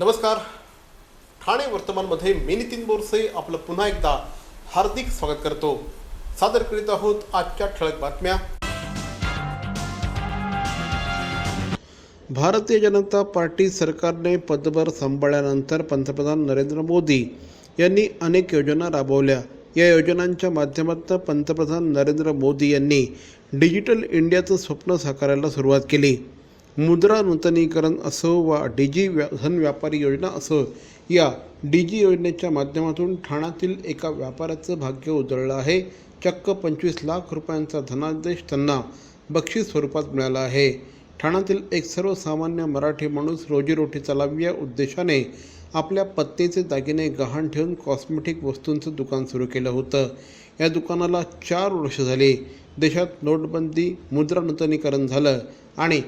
नमस्कार. ठाणे वर्तमानमध्ये मी नितीन बोरसे आपलं पुन्हा एकदा हार्दिक स्वागत करतो. सादर करीत आहोत आजच्या ठळक बातम्या. भारतीय जनता पार्टी सरकारने पदभार सांभाळल्यानंतर पंतप्रधान नरेंद्र मोदी यांनी अनेक योजना राबवल्या. या योजनांच्या माध्यमातून पंतप्रधान नरेंद्र मोदी यांनी डिजिटल इंडियाचं स्वप्न साकारायला सुरुवात केली. मुद्रा नूतनीकरण असो वा डीजी व्या धन व्यापारी योजना असो या डीजी योजनेच्या माध्यमातून ठाण्यातील एका व्यापाऱ्याचं भाग्य उजळलं आहे. चक्क पंचवीस लाख रुपयांचा धनादेश त्यांना बक्षीस स्वरूपात मिळाला आहे. ठाण्यातील एक सर्वसामान्य मराठी माणूस रोजीरोटी चालावी या उद्देशाने आपल्या पत्नीचे दागिने गहाण ठेवून कॉस्मेटिक वस्तूंचं दुकान सुरू केलं होतं. या दुकानाला चार वर्ष झाली. देशात नोटबंदी मुद्रा नूतनीकरण झालं आणि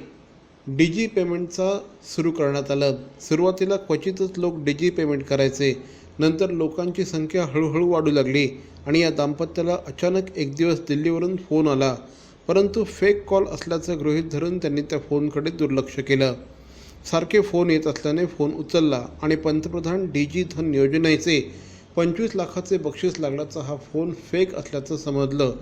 डिजी पेमेंटचा सुरू करण्यात आलं. सुरुवातीला क्वचितच लोक डिजी पेमेंट करायचे. नंतर लोकांची संख्या हळूहळू वाढू लागली आणि या दाम्पत्याला अचानक एक दिवस दिल्लीवरून फोन आला. परंतु फेक कॉल असल्याचं गृहीत धरून त्यांनी त्या फोनकडे दुर्लक्ष केलं. सारखे फोन येत असल्याने फोन उचलला आणि पंतप्रधान डीजी धन योजनेचे पंचवीस लाखाचे बक्षीस लागल्याचा हा फोन फेक असल्याचं समजलं.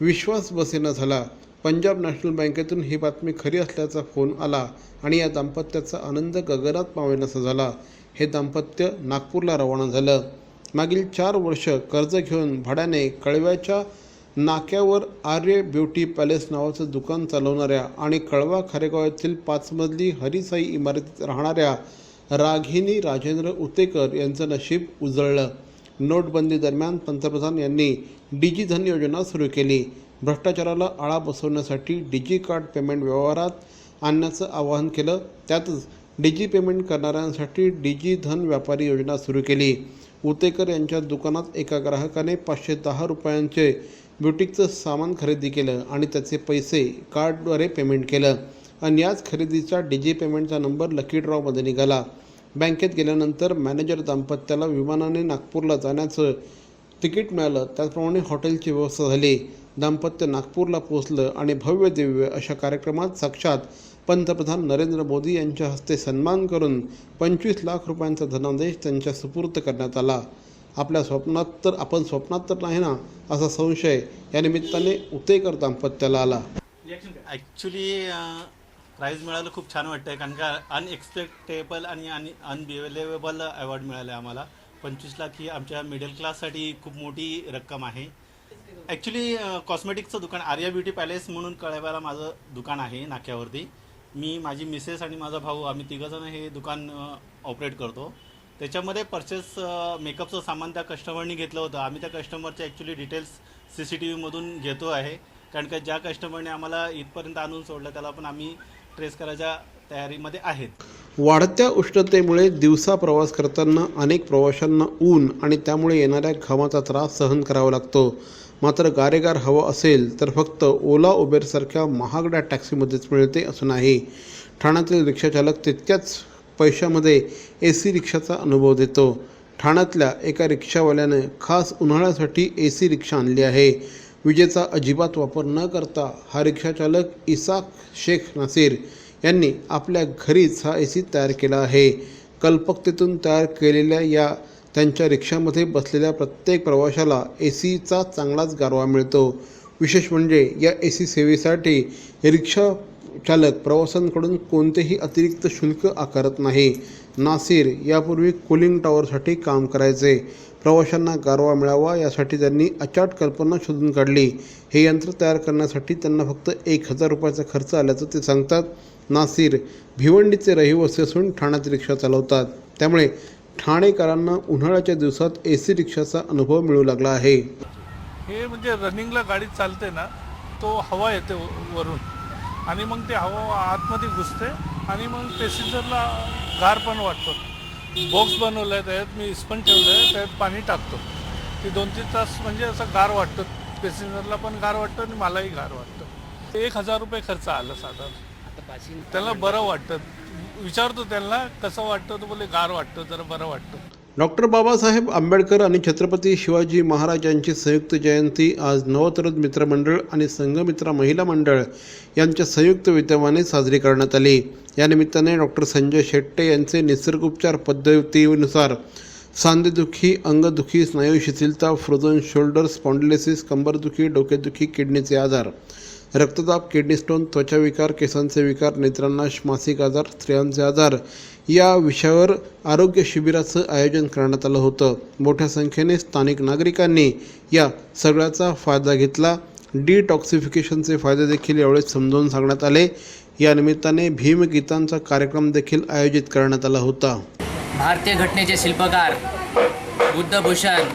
विश्वास बसेना झाला. पंजाब नॅशनल बँकेतून ही बातमी खरी असल्याचा फोन आला आणि या दाम्पत्याचा आनंद गगनात पावेनासा झाला. हे दाम्पत्य नागपूरला रवाना झालं. मागील चार वर्ष कर्ज घेऊन भाड्याने कळव्याच्या नाक्यावर आर्य ब्युटी पॅलेस नावाचं दुकान चालवणाऱ्या आणि कळवा खारेगाव येथील पाचमधली हरिसाई इमारतीत राहणाऱ्या राघिनी राजेंद्र उतेकर यांचं नशीब उजळलं. नोटबंदी दरम्यान पंतप्रधान यांनी डिजी धन योजना सुरू केली. भ्रष्टाचाराला आळा बसवण्यासाठी डिजी कार्ड पेमेंट व्यवहारात आणण्याचं आवाहन केलं. त्यातच डिजी पेमेंट करणाऱ्यांसाठी डिजी धन व्यापारी योजना सुरू केली. उतेकर यांच्या दुकानात एका ग्राहकाने पाचशे दहा रुपयांचे ब्युटिकचं सामान खरेदी केलं आणि त्याचे पैसे कार्डद्वारे पेमेंट केलं. आणि याच खरेदीचा डिजी पेमेंटचा नंबर लकी ड्रॉमध्ये निघाला. बँकेत गेल्यानंतर मॅनेजर दाम्पत्याला विमानाने नागपूरला जाण्याचं तिकीट मिळालं त्याचप्रमाणे हॉटेलची व्यवस्था झाली. दाम्पत्य नागपूरला पोहोचलं आणि भव्य दिव्य अशा कार्यक्रमात साक्षात पंतप्रधान नरेंद्र मोदी यांच्या हस्ते सन्मान करून पंचवीस लाख रुपयांचा धनादेश त्यांच्या सुपूर्द करण्यात आला. आपल्या स्वप्नात तर आपण स्वप्नात तर नाही ना असा संशय या निमित्ताने उतेकर दाम्पत्याला आला. ॲक्च्युली प्राईज मिळालं खूप छान वाटतं आहे कारण का अनएक्सपेक्टेबल आणि आणि अनबिलेवेबल अवॉर्ड मिळाले आम्हाला. पंचवीस लाख ही आमच्या मिडल क्लाससाठी खूप मोठी रक्कम आहे. ॲक्च्युली कॉस्मेटिकचं दुकान आर्या ब्युटी पॅलेस म्हणून कळव्याला माझं दुकान आहे नाक्यावरती. मी माझी मिसेस आणि माझा भाऊ आम्ही तिघंजण हे दुकान ऑपरेट करतो. त्याच्यामध्ये परचेस मेकअपचं सामान त्या कस्टमरनी घेतलं होतं. आम्ही त्या कस्टमरचे actually details C C T व्हीमधून घेतो आहे. कारण का ज्या कस्टमरने आम्हाला इथपर्यंत आणून सोडलं त्याला पण आम्ही ट्रेस करायच्या तयारीमध्ये आहेत. वाढत्या उष्णतेमुळे दिवसा प्रवास करताना अनेक प्रवाशांना ऊन आणि त्यामुळे येणाऱ्या घामाचा त्रास सहन करावा लागतो. मात्र गारेगार हवं असेल तर फक्त ओला उबेरसारख्या महागड्या टॅक्सीमध्येच मिळते असं नाही. ठाण्यातील रिक्षाचालक तितक्याच पैशामध्ये ए सी रिक्षाचा अनुभव देतो. ठाण्यातल्या एका रिक्षावाल्याने खास उन्हाळ्यासाठी ए सी रिक्षा आणली आहे. विजेचा अजिबात वापर न करता हा रिक्षाचालक इसाक शेख नासीर यांनी आपल्या घरीच हा ए सी तयार केला आहे. कल्पकतेतून तयार केलेल्या या त्यांच्या रिक्षामध्ये बसलेल्या प्रत्येक प्रवाशाला ए सीचा चांगलाच गारवा मिळतो. विशेष म्हणजे या ए सी सेवेसाठी रिक्षा चालक प्रवाशांकडून कोणतेही अतिरिक्त शुल्क आकारत नाही. नासिर यापूर्वी कूलिंग टॉवरसाठी काम करायचे. प्रवाशांना गारवा मिळावा यासाठी त्यांनी अचाट कल्पना शोधून काढली. हे यंत्र तयार करण्यासाठी त्यांना फक्त एक हजार रुपयाचा खर्च आल्याचं ते सांगतात. नासिर भिवंडीचे रहिवासी असून ठाण्यात रिक्षा चालवतात. त्यामुळे ठाणेकरांना उन्हाळ्याच्या दिवसात ए सी रिक्षाचा अनुभव मिळू लागला आहे. हे म्हणजे रनिंगला गाडी चालते ना तो हवा येते वरून. आणि मग ते हवा आतमध्ये घुसते आणि मग पॅसेंजरला गार पण वाटतो. बॉक्स बनवलं आहे त्यात मी इस्पन ठेवलं आहे त्यात पाणी टाकतो. ते दोन तीन तास म्हणजे असं गार वाटतं. पॅसेंजरला पण गार वाटतं आणि मलाही गार वाटतं. एक हजार रुपये खर्च आला साधारण. त्यांना बरं वाटतं. विचारतो त्यांना कसं वाटतं तर बोले गार वाटतं जरा बरं वाटतं. डॉक्टर बाबासाहेब आंबेडकर आणि छत्रपती शिवाजी महाराज यांची संयुक्त जयंती आज नवतरुण मित्रमंडळ आणि संघमित्रा महिला मंडळ यांच्या संयुक्त विद्यमाने साजरी करण्यात आली. या निमित्ताने डॉक्टर संजय शेट्टे यांचे निसर्गोपचार पद्धतीनुसार सांधेदुखी अंगदुखी स्नायू शिथिलता फ्रोझन शोल्डर स्पॉन्डिलिसिस कंबरदुखी डोकेदुखी किडनीचे आजार. रक्तदाब किडनी स्टोन त्वचा विकार केसांचे विकार नेत्रांनाश मासिक आजार स्त्रियांचे आजार या विषयावर आरोग्य शिबिराचं आयोजन करण्यात आलं होतं. मोठ्या संख्येने स्थानिक नागरिकांनी या सगळ्याचा फायदा घेतला. डिटॉक्सिफिकेशनचे फायदे देखील यावेळेस समजावून सांगण्यात आले. या निमित्ताने भीमगीतांचा कार्यक्रम देखील आयोजित करण्यात आला होता. भारतीय घटनेचे शिल्पकार बुद्धभूषण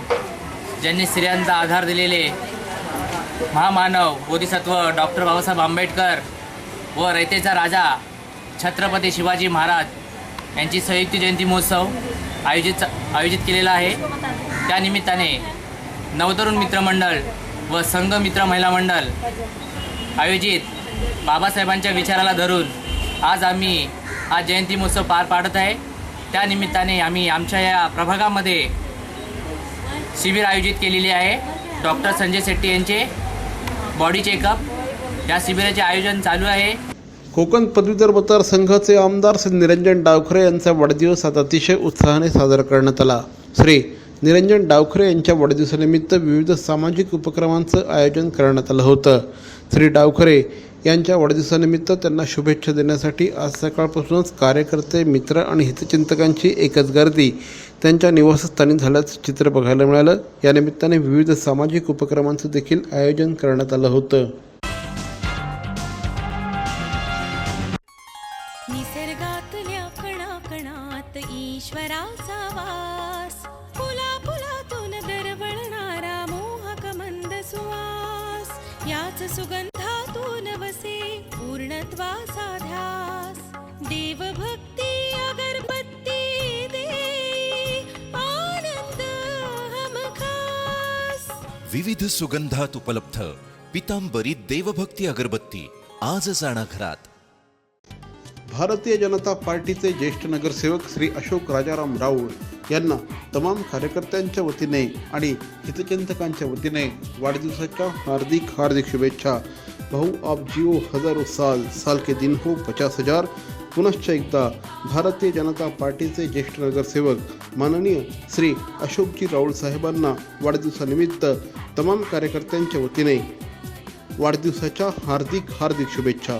ज्यांनी स्त्रियांचा आधार दिलेले महामानव बोधिसत्व डॉक्टर बाबासाहेब आंबेडकर व रयतेचा राजा छत्रपती शिवाजी महाराज यांची संयुक्त जयंती महोत्सव आयोजित आयोजित केलेला आहे. त्यानिमित्ताने नवतरुण मित्रमंडळ व संघ मित्र महिला मंडळ आयोजित बाबासाहेबांच्या विचाराला धरून आज आम्ही हा जयंती महोत्सव पार पाडत आहे. त्यानिमित्ताने आम्ही आमच्या या प्रभागामध्ये शिबिर आयोजित केलेली आहे. डॉक्टर संजय शेट्टी यांचे बॉडी चेकअप. या शिबिराचे आयोजन चालू आहे. कोकण पदवीधर मतदारसंघाचे आमदार श्री निरंजन डावखरे यांचा वाढदिवस आज अतिशय उत्साहाने साजरा करण्यात आला. श्री निरंजन डावखरे यांच्या वाढदिवसानिमित्त विविध सामाजिक उपक्रमांचं आयोजन करण्यात आलं होतं. श्री डावखरे यांच्या वाढदिवसानिमित्त त्यांना शुभेच्छा देण्यासाठी आज सकाळपासूनच कार्यकर्ते मित्र आणि हितचिंतकांची एकच गर्दी त्यांच्या निवासस्थानी झाल्याचं चित्र बघायला मिळालं. या निमित्ताने विविध सामाजिक उपक्रमांचं देखील आयोजन करण्यात आलं होतं. निसर्गातल्या कणाकणात ईश्वराचा वास फुला फुलातून दरवळणारा मोहक मंद सुवास याच वसे पूर्णत्वाचा ध्यास देवभक्ती अगरबत्ती दे आनंद हमखास विविध सुगंधात उपलब्ध पितांबरी देवभक्ती अगरबत्ती आजच आणा घरात. भारतीय जनता पार्टीचे ज्येष्ठ नगरसेवक श्री अशोक राजाराम राऊळ यांना तमाम कार्यकर्त्यांच्या वतीने आणि हितचिंतकांच्या वतीने वाढदिवसाच्या हार्दिक हार्दिक शुभेच्छा. भाऊ आप जिओ हजारो साल साल के दिन हो पचास हजार। पुनश्च एकदा भारतीय जनता पार्टीचे ज्येष्ठ नगरसेवक माननीय श्री अशोकजी राऊळ साहेबांना वाढदिवसानिमित्त तमाम कार्यकर्त्यांच्या वतीने वाढदिवसाच्या हार्दिक हार्दिक शुभेच्छा.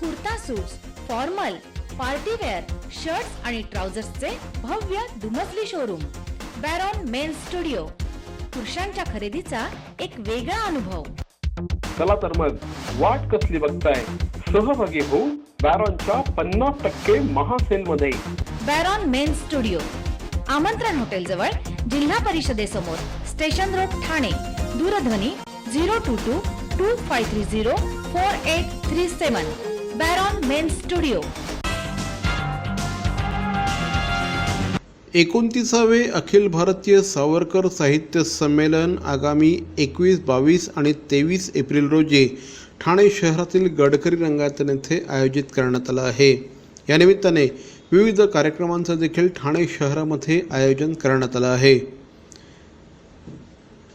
kurta suits formal partywear shirts आणि ट्राउझर्सचे भव्य दुमजली शोरूम बॅरॉन मेन स्टुडिओ पुरुषांच्या खरेदीचा एक वेगळा अनुभव. चला तर मग वाट कसली बघताय? सहभागी हो बॅरॉनच्या पन्नास टक्के महासेल मध्ये बॅरॉन मेन स्टुडिओ आमंत्रण हॉटेल जवळ जिल्हा परिषदेसमोर स्टेशन रोड ठाणे दूरध्वनी zero two two two five three zero four eight three seven Baron men studio. एकोणतीसावे अखिल भारतीय सावरकर साहित्य संमेलन आगामी एकवीस बावीस आणि तेवीस एप्रिल रोजी ठाणे शहरातील गडकरी रंगायतन येथे आयोजित करण्यात आलं आहे. या निमित्ताने विविध कार्यक्रमांचं देखील ठाणे शहरामध्ये आयोजन करण्यात आलं आहे.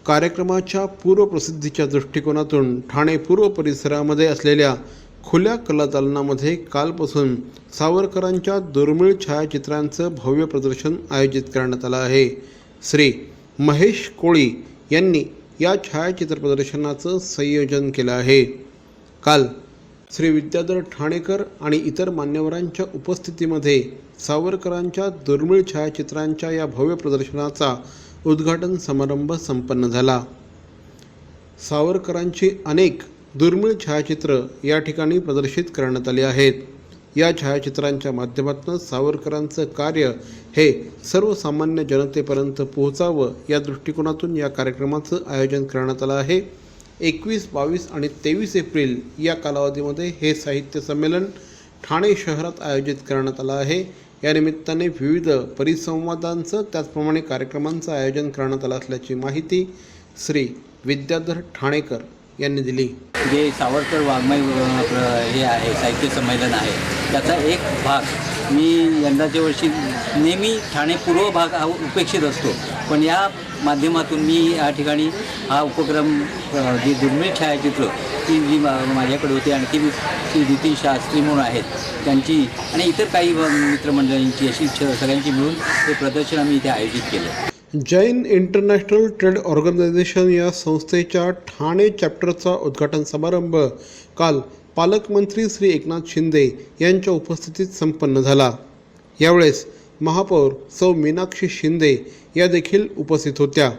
कार्यक्रमाच्या पूर्वप्रसिद्धीच्या दृष्टिकोनातून ठाणे पूर्व परिसरामध्ये असलेल्या खुल्या कलादालनामध्ये कालपासून सावरकरांच्या दुर्मिळ छायाचित्रांचं भव्य प्रदर्शन आयोजित करण्यात आलं आहे. श्री महेश कोळी यांनी या छायाचित्र प्रदर्शनाचं संयोजन केलं आहे. काल श्री विद्याधर ठाणेकर आणि इतर मान्यवरांच्या उपस्थितीमध्ये सावरकरांच्या दुर्मिळ छायाचित्रांच्या या भव्य प्रदर्शनाचा उद्घाटन समारंभ संपन्न झाला. सावरकरांची अनेक दुर्मिळ छायाचित्र या ठिकाणी प्रदर्शित करण्यात आली आहेत. या छायाचित्रांच्या माध्यमातून सावरकरांचं कार्य हे सर्वसामान्य जनतेपर्यंत पोहोचावं या दृष्टिकोनातून या कार्यक्रमाचं आयोजन करण्यात आलं आहे. एकवीस बावीस आणि तेवीस एप्रिल या कालावधीमध्ये हे साहित्य संमेलन ठाणे शहरात आयोजित करण्यात आलं आहे. या निमित्ताने विविध परिसंवादांचं त्याचप्रमाणे कार्यक्रमांचं आयोजन करण्यात आलं असल्याची माहिती श्री विद्याधर ठाणेकर यांनी दिली. जे सावरकर वाङ्मय हे आहे साहित्य संमेलन आहे त्याचा एक भाग मी यंदाच्या वर्षी नेहमी ठाणे पूर्व भाग हा उपेक्षित असतो. पण या माध्यमातून मी या ठिकाणी हा उपक्रम जी दुर्मिळ छायाचित्र ती जी मा- माझ्याकडे होती आणखी ती नितीन शास्त्री म्हणून आहेत त्यांची आणि इतर काही मित्रमंडळींची अशी छ- सगळ्यांची मिळून हे प्रदर्शन आम्ही इथे आयोजित केलं. जैन इंटरनॅशनल ट्रेड ऑर्गनायझेशन या संस्थेच्या ठाणे चॅप्टरचा उद्घाटन समारंभ काल पालकमंत्री श्री एकनाथ शिंदे यांच्या उपस्थितीत संपन्न झाला. यावेळेस महापौर सौ मीनाक्षी शिंदे या देखील उपस्थित होत्या.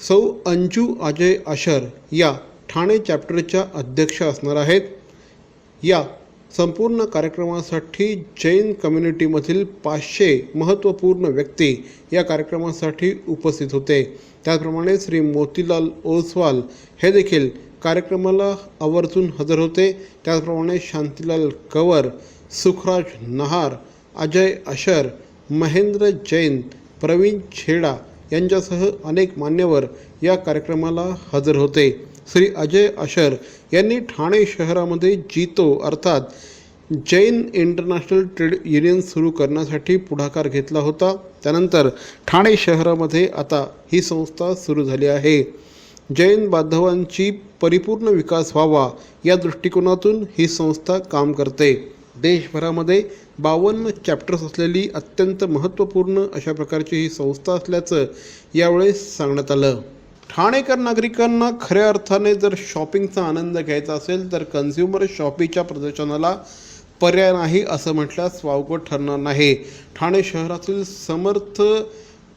सौ अंजू अजय आशर या ठाणे चॅप्टरच्या अध्यक्ष असणार आहेत. या संपूर्ण कार्यक्रमासाठी जैन कम्युनिटीमधील पाचशे महत्त्वपूर्ण व्यक्ती या कार्यक्रमासाठी उपस्थित होते. त्याचप्रमाणे श्री मोतीलाल ओसवाल हे देखील कार्यक्रमाला आवर्जून हजर होते. त्याचप्रमाणे शांतीलाल कंवर सुखराज नहार अजय अशर महेंद्र जैन प्रवीण छेडा यांच्यासह अनेक मान्यवर या कार्यक्रमाला हजर होते. श्री अजय अशर यांनी ठाणे शहरामध्ये जीतो अर्थात जैन इंटरनॅशनल ट्रेड युनियन सुरू करण्यासाठी पुढाकार घेतला होता. त्यानंतर ठाणे शहरामध्ये आता ही संस्था सुरू झाली आहे. जैन बांधवांची परिपूर्ण विकास व्हावा या दृष्टिकोनातून ही संस्था काम करते. देशभरामध्ये बावन्न चॅप्टर्स असलेली अत्यंत महत्त्वपूर्ण अशा प्रकारची ही संस्था असल्याचं यावेळेस सांगण्यात आलं. ठाणेकर नागरिकांना खऱ्या अर्थाने जर शॉपिंगचा आनंद घ्यायचा असेल तर कन्झ्युमर शॉपीच्या प्रदर्शनाला पर्याय नाही असं म्हटल्यास वावगं ठरणार नाही. ठाणे शहरातील समर्थ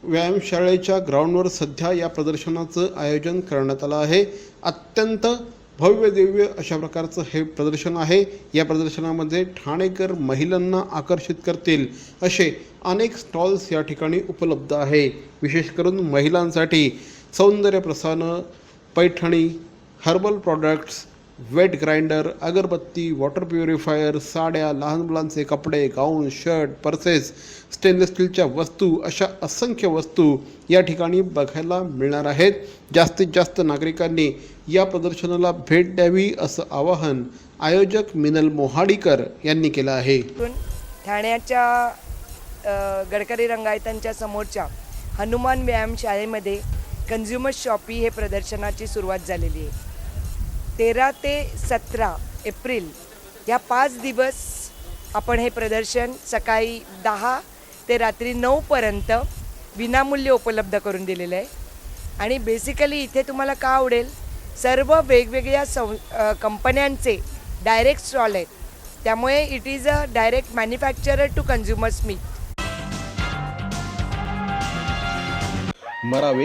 व्यायामशाळेच्या ग्राउंडवर सध्या या प्रदर्शनाचं आयोजन करण्यात आलं आहे. अत्यंत भव्य दिव्य अशा प्रकारचं हे प्रदर्शन आहे. या प्रदर्शनामध्ये ठाणेकर महिलांना आकर्षित करतील असे अनेक स्टॉल्स या ठिकाणी उपलब्ध आहे. विशेष करून महिलांसाठी. सौंदर्यप्रसाधनं Paithani herbal products wet grinder अगरबत्ती वॉटर प्युरिफायर साड्या लहान मुलांचे कपडे गाऊन शर्ट पर्सेस स्टेनलेस स्टीलच्या वस्तू अशा असंख्य वस्तू या ठिकाणी बघायला मिळणार आहेत. जास्तीत जास्त नागरिकांनी या प्रदर्शनाला भेट द्यावी असं आवाहन आयोजक मिनल मोहाडीकर यांनी केलं आहे. ठाण्याच्या गडकरी रंगायतांच्या समोरच्या हनुमान व्यायाम शाळेमध्ये कन्झ्युमर शॉपी हे प्रदर्शनाची सुरुवात झालेली आहे. तेरा ते सतरा एप्रिल या पाच दिवस आपण हे प्रदर्शन सकाळी दहा ते रात्री नऊपर्यंत विनामूल्य उपलब्ध करून दिलेलं आहे. आणि बेसिकली इथे तुम्हाला का आवडेल? सर्व वेगवेगळ्या सं कंपन्यांचे डायरेक्ट स्टॉल आहेत. त्यामुळे it is a direct manufacturer to consumers मी मरावे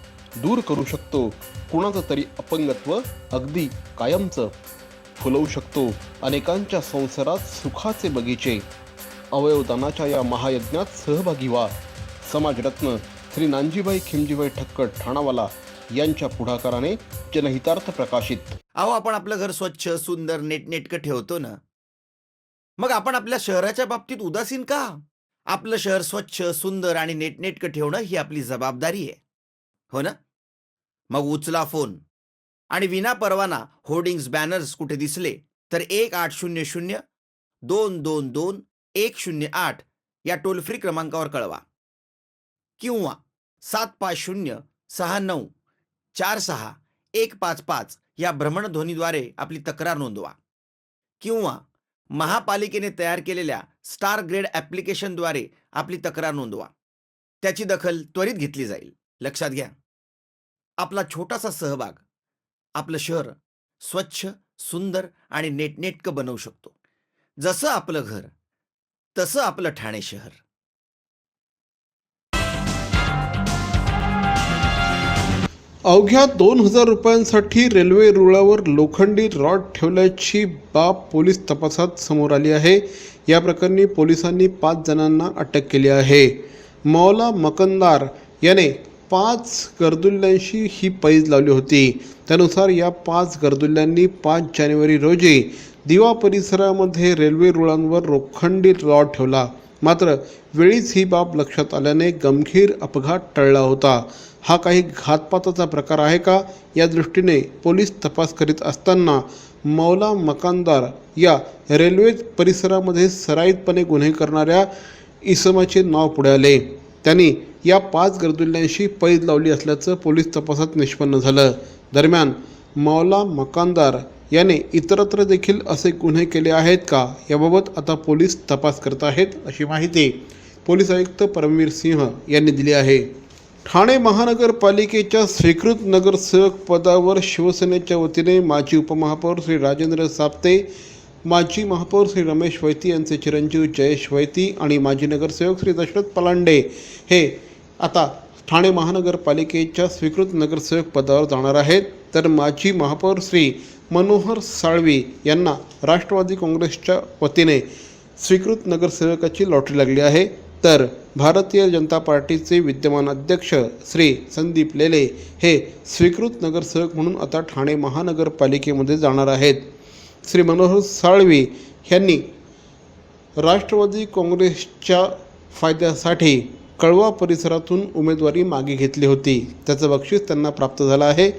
दूर करू शकतो. कुणाचं तरी अपंगत्व अगदी कायमचं फुलवू शकतो. अनेकांच्या संसारात सुखाचे बगीचे. अवयवदानाच्या या महायज्ञात सहभागी व्हा. समाजरत्न श्री नानजीबाई खिमजीबाई ठक्कर ठाणावाला यांच्या पुढाकाराने जनहितार्थ प्रकाशित. अहो आपण आपलं घर स्वच्छ सुंदर नेटनेटकं ठेवतो ना. मग आपण आपल्या शहराच्या बाबतीत उदासीन का? आपलं शहर स्वच्छ सुंदर आणि नेटनेटकं ठेवणं ही आपली जबाबदारी आहे. हो ना? मग उचला फोन. आणि विना परवाना होर्डिंग्स बॅनर्स कुठे दिसले तर एक आठ शून्य शून्य दोन दोन दोन एक शून्य आठ या टोल फ्री क्रमांकावर कळवा. किंवा सात पाच शून्य सहा नऊ चार सहा एक पाच पाच या भ्रमणध्वनीद्वारे आपली तक्रार नोंदवा. किंवा महापालिकेने तयार केलेल्या स्टार ग्रेड ॲप्लिकेशनद्वारे आपली तक्रार नोंदवा. त्याची दखल त्वरित घेतली जाईल. लक्षात घ्या. आपला छोटासा सहभाग आपलं शहर स्वच्छ सुंदर आणि नेटनेटकं बनवू शकतो. जसं आपलं घर तसं आपलं ठाणे शहर. अवघ्या दोन हजार रुपयांसाठी रेल्वे रुळावर लोखंडी रॉड ठेवल्याची बाब पोलीस तपासात समोर आली आहे. या प्रकरणी पोलिसांनी पाच जणांना अटक केली आहे. मौला मकंदार याने पाच गर्दुल्ल्यांशी ही पैज लावली होती. त्यानुसार या पाच गर्दुल्ल्यांनी पाच जानेवारी रोजी दिवा परिसरामध्ये रेल्वे रुळांवर रोखंडी रॉड ठेवला. मात्र वेळीच ही बाब लक्षात आल्याने गंभीर अपघात टळला होता. हा काही घातपाताचा प्रकार आहे का? या दृष्टीने पोलीस तपास करीत असताना मौला मकानदार या रेल्वे परिसरामध्ये सराईतपणे गुन्हे करणाऱ्या इसमाचे नाव पुढे आले. त्यांनी या पाच गर्दुल्ल्यांशी पैज लावली असल्याचं पोलीस तपासात निष्पन्न झालं. दरम्यान मौला मकानदार याने इतरत्र देखील असे गुन्हे केले आहेत का याबाबत आता पोलीस तपास करत आहेत अशी माहिती पोलीस आयुक्त परमवीर सिंह यांनी दिली आहे. ठाणे महानगरपालिकेच्या स्वीकृत नगरसेवक पदावर शिवसेनेच्या वतीने माजी उपमहापौर श्री राजेंद्र साप्ते माजी महापौर श्री रमेश वैती यांचे चिरंजीव जयेश वैती आणि माजी नगरसेवक श्री दशरथ पलांडे हे आता ठाणे महानगरपालिकेच्या स्वीकृत नगरसेवक पदावर जाणार आहेत. तर माजी महापौर श्री मनोहर साळवी यांना राष्ट्रवादी काँग्रेसच्या वतीने स्वीकृत नगरसेवकाची लॉटरी लागली आहे. तर भारतीय जनता पार्टीचे विद्यमान अध्यक्ष श्री संदीप लेले हे स्वीकृत नगरसेवक म्हणून आता ठाणे महानगरपालिकेमध्ये जाणार आहेत. श्री मनोहर साळवी यांनी राष्ट्रवादी काँग्रेसच्या फायद्यासाठी कळवा परिसरातून उमेदवारी मागे घेतली होती. त्याचं बक्षीस त्यांना प्राप्त झालं आहे.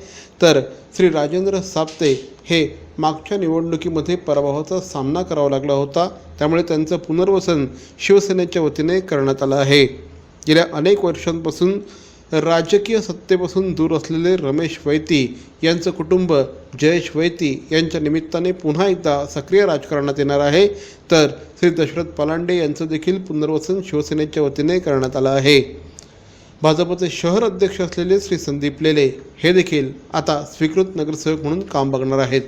तर श्री राजेंद्र साप्ते हे मागच्या निवडणुकीमध्ये पराभवाचा सामना करावा लागला होता. त्यामुळे त्यांचं पुनर्वसन शिवसेनेच्या वतीने करण्यात आलं आहे. गेल्या अनेक वर्षांपासून राजकीय सत्तेपासून दूर असलेले रमेश वैती यांचं कुटुंब जयेश वैती यांच्या निमित्ताने पुन्हा एकदा सक्रिय राजकारणात येणार आहे. तर श्री दशरथ पलांडे यांचं देखील पुनर्वसन शिवसेनेच्या वतीने करण्यात आलं आहे. भाजपचे शहर अध्यक्ष असलेले श्री संदीप लेले हे देखील आता स्वीकृत नगरसेवक म्हणून काम बघणार आहेत.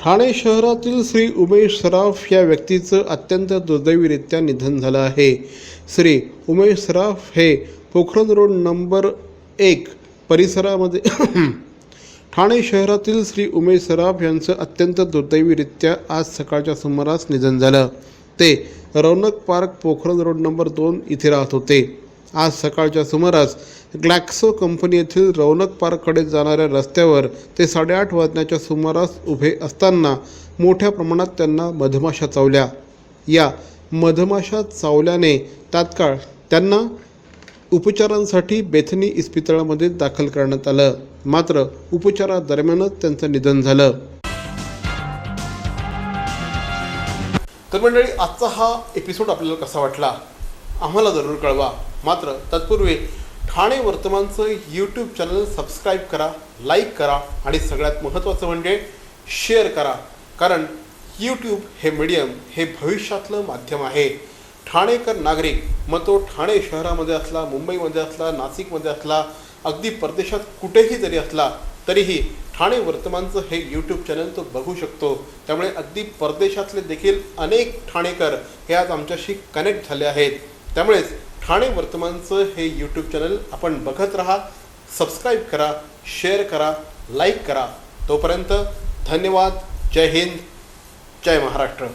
ठाणे शहरातील श्री उमेश सराफ या व्यक्तीचं अत्यंत दुर्दैवीरित्या निधन झालं आहे. श्री उमेश सराफ हे पोखरण रोड नंबर एक परिसरामध्ये ठाणे शहरातील श्री उमेश सराफ यांचं अत्यंत दुर्दैवीरित्या आज सकाळच्या सुमारास निधन झालं. ते Raunak park Pokhran road number दोन इथे राहत होते. आज सकाळच्या सुमारास ग्लॅक्सो कंपनी येथील रौनक पार्ककडे जाणाऱ्या रस्त्यावर ते साडेआठ वाजण्याच्या सुमारास उभे असताना मोठ्या प्रमाणात त्यांना मधमाशा चावल्या. या मधमाशा चावल्याने तात्काळ त्यांना उपचारांसाठी बेथनी इस्पितळामध्ये दाखल करण्यात आलं. मात्र उपचारादरम्यानच त्यांचं निधन झालं. तर मंडळी आजचा हा एपिसोड आपल्याला कसा वाटला? आम्हाला जरूर कळवा. मात्र तत्पूर्वी ठाणे वर्तमानचं यूट्यूब चॅनल सबस्क्राईब करा लाईक करा आणि सगळ्यात महत्त्वाचं म्हणजे शेअर करा. कारण यूट्यूब हे मीडियम हे भविष्यातलं माध्यम आहे. ठाणेकर नागरिक मग तो ठाणे शहरामध्ये असला मुंबईमध्ये असला नाशिकमध्ये असला अगदी परदेशात कुठेही जरी असला तरीही ठाणे वर्तमानचं हे यूट्यूब चॅनल तो बघू शकतो. त्यामुळे अगदी परदेशातले देखील अनेक ठाणेकर हे आज आमच्याशी कनेक्ट झाले आहेत. त्यामुळेच ठाणे वर्तमानचं हे यूट्यूब चॅनल आपण बघत राहा सबस्क्राईब करा शेअर करा लाईक करा. तोपर्यंत धन्यवाद. जय हिंद. जय महाराष्ट्र.